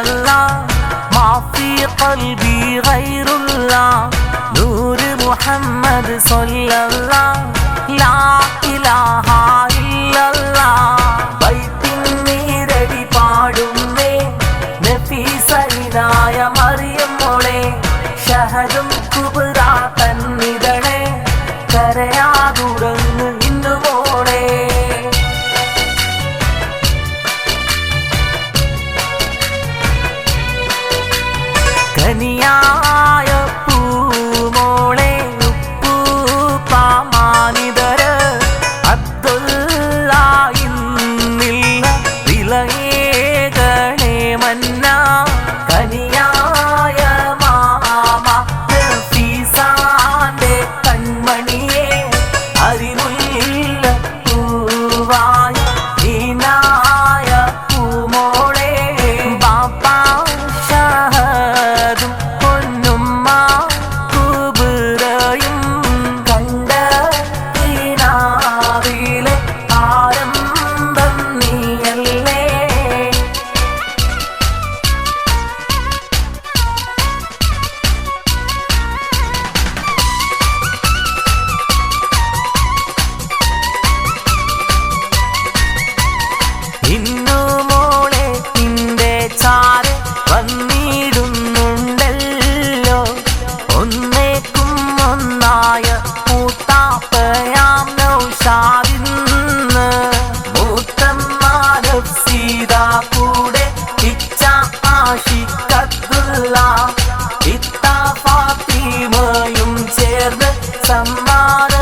الله ما في قلبي غير الله نور محمد صلى الله لا إله إلا الله பைத்தின் நீரடி பாடுமே நபி சரிதாய மரியம் மொழே ஷஹதும் குபுரா தன்னிதனே கரையா धनिया ഒന്നായ മൂത്താപ്പയാം നൗഷാദിന്ന് മൂത്തമ്മാരും സീതാ കൂടെ ആഷിക്കത്തുള്ള ഇത്ത ഫാത്തിമയും ചേർന്ന് സമ്മാനങ്ങളേകും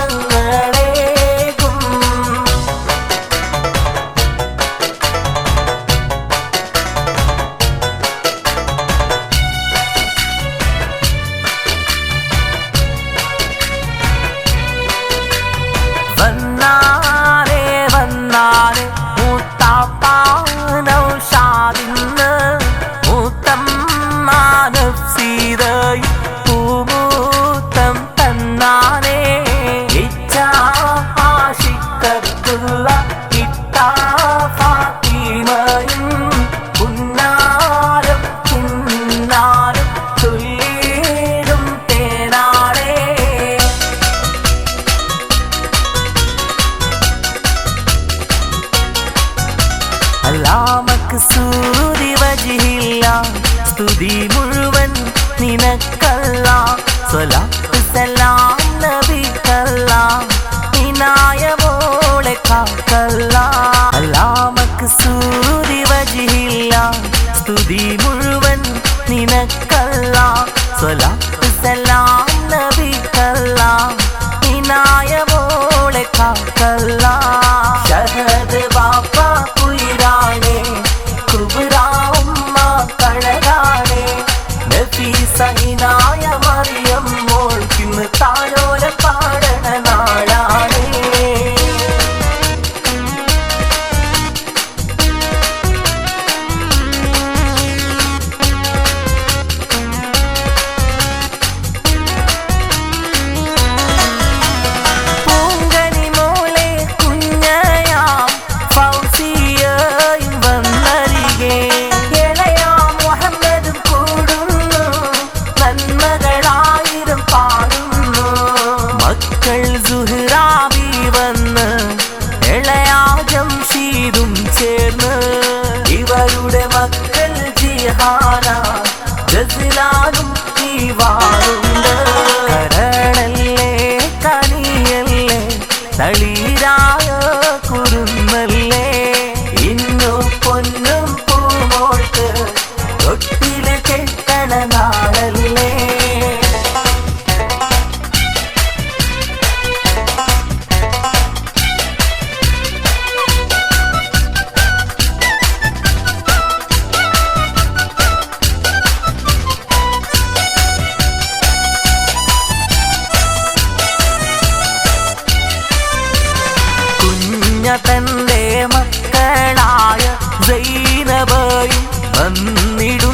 അല്ലാമക്ക് സൂതി വജില്ല സ്തുതി മുഴുവൻ നിനക്കല്ല. സ്വലാത്ത് സലാം കാക്കല്ല. സ്തുതി മുഴുവൻ നിനക്കല്ല. സ്വലാത്ത് Sahara നിന്നിടും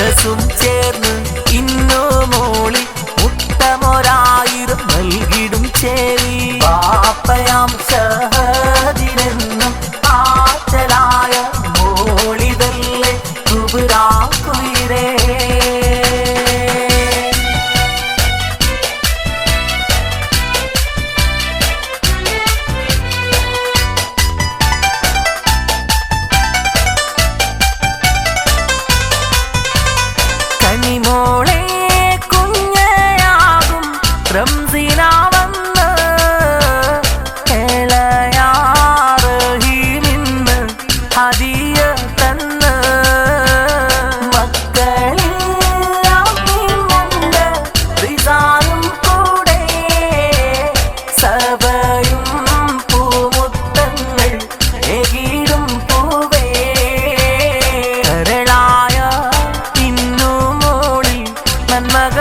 మనసుంచే my